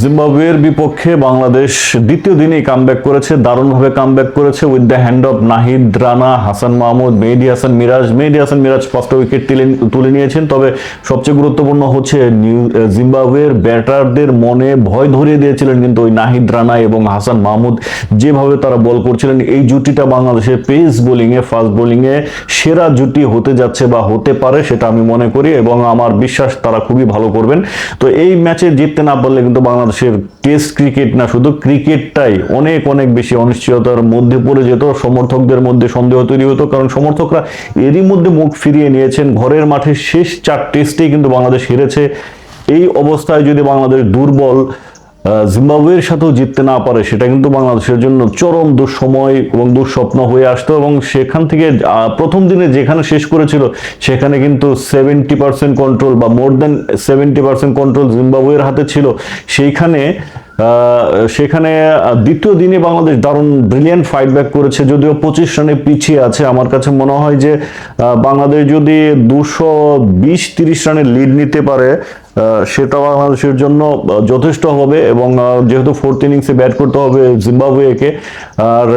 জিম্বাবুয়ের বিপক্ষে বাংলাদেশ দ্বিতীয় দিনেই কামব্যাক করেছে, দারুণভাবে কামব্যাক করেছে with the hand of Nahid, Rana, Hasan Mahmud, Mehedi Hasan Miraz. Mehedi Hasan Miraz পাঁচটা উইকেট তুলে নিয়েছেন, তবে সবচেয়ে গুরুত্বপূর্ণ হচ্ছে নিউ জিম্বাবুয়ের ব্যাটারদের মনে ভয় ধরিয়ে দিয়েছিলেন কিন্তু ওই নাহিদ, রানা এবং হাসান মাহমুদ। যেভাবে তারা বল করছিলেন, এই জুটিটা বাংলাদেশের পেস বোলিংয়ে ফাস্ট বোলিংয়ে সেরা জুটি হতে যাচ্ছে বা হতে পারে সেটা আমি মনে করি এবং আমার বিশ্বাস তারা খুবই ভালো করবেন। তো এই ম্যাচে জিততে না পারলে কিন্তু বাংলাদেশের টেস্ট ক্রিকেট না, শুধু ক্রিকেটটাই, অনেক অনেক বেশি অনিশ্চয়তার মধ্যে পড়ে যেত, সমর্থকদের মধ্যে সন্দেহ তৈরি হতো, কারণ সমর্থকরা এরই মধ্যে মুখ ফিরিয়ে নিয়েছেন, ঘরের মাঠে শেষ চার টেস্টেই কিন্তু বাংলাদেশ হেরেছে। এই অবস্থায় যদি বাংলাদেশ দুর্বল জিম্বাবুয়ের সাথেও জিততে না পারে, সেটা কিন্তু বাংলাদেশের জন্য চরম দুঃসময় এবং দুঃস্বপ্ন হয়ে আসতো এবং সেখান থেকে প্রথম দিনে যেখানে শেষ করেছিল, সেখানে কিন্তু সেভেন্টি পার্সেন্ট কন্ট্রোল বা more than seventy percent control জিম্বাবুয়ের হাতে ছিল। সেইখানে সেখানে দ্বিতীয় দিনে বাংলাদেশ দারুণ ব্রিলিয়ান্ট ফাইট ব্যাক করেছে, যদিও পঁচিশ রানে পিছিয়ে আছে। আমার কাছে মনে হয় যে বাংলাদেশ যদি দুশো বিশ, তিরিশ রানের লিড নিতে পারে সেটা বাংলাদেশের জন্য যথেষ্ট হবে এবং যেহেতু ফোর্থ ইনিংসে ব্যাট করতে হবে জিম্বাবুয়েকে, আর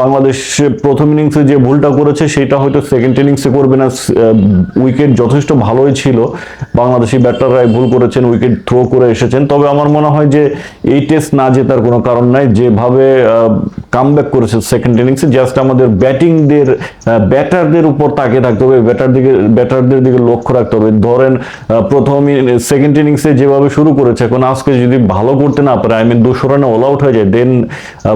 বাংলাদেশ প্রথম ইনিংসে যে ভুলটা করেছে, সেটা হয়তো সেকেন্ড ইনিংসে করবে না। উইকেট যথেষ্ট ভালোই ছিল। বাংলাদেশি ব্যাটাররাই ভুল করেছেন উইকেট থ্রো করে এসেছেন। তবে আমার মনে হয় যে, এই টেস্ট না জেতার কোনো কারণ নাই। যেভাবে কামব্যাক করেছে সেকেন্ড ইনিংসে জাস্ট আমাদের ব্যাটিংদের ব্যাটারদের উপর তাকিয়ে থাকতে হবে। ব্যাটার দিকে ব্যাটারদের দিকে লক্ষ্য রাখতে হবে। ধরেন প্রথম সেকেন্ড ইনিংসে যেভাবে শুরু করেছে, এখন আজকে যদি ভালো করতে না পারে আই মিন দুশো রানে অল আউট হয়ে যায় দেন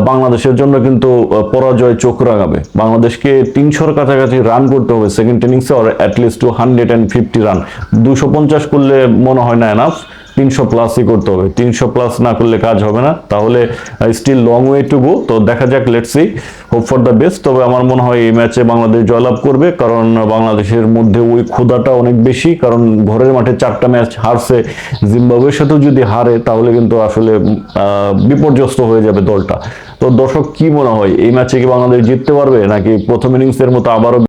বাংলাদেশের জন্য কিন্তু পরাজয় চোখ রাঙাবে। বাংলাদেশকে তিনশোর কাছাকাছি রান করতে হবে সেকেন্ড ইনিংসে or at least two hundred and fifty run দুশো পঞ্চাশ করলে মনে হয় না এনাফ তিনশো প্লাসই করতে হবে। তিনশো প্লাস না করলে কাজ হবে না। তাহলে still long way to go তো দেখা যাক let's see hope for the best তবে আমার মনে হয়, এই ম্যাচে বাংলাদেশ জয়লাভ করবে। কারণ বাংলাদেশের মধ্যে ওই ক্ষুধাটা অনেক বেশি। কারণ ঘরের মাঠে চারটা ম্যাচ হারছে জিম্বাবুয়ের সাথেও যদি হারে, তাহলে কিন্তু আসলে বিপর্যস্ত হয়ে যাবে দলটা। তো দর্শক, কি মনে হয়? এই ম্যাচে কি বাংলাদেশ জিততে পারবে? নাকি প্রথম ইনিংসের মতো আবারও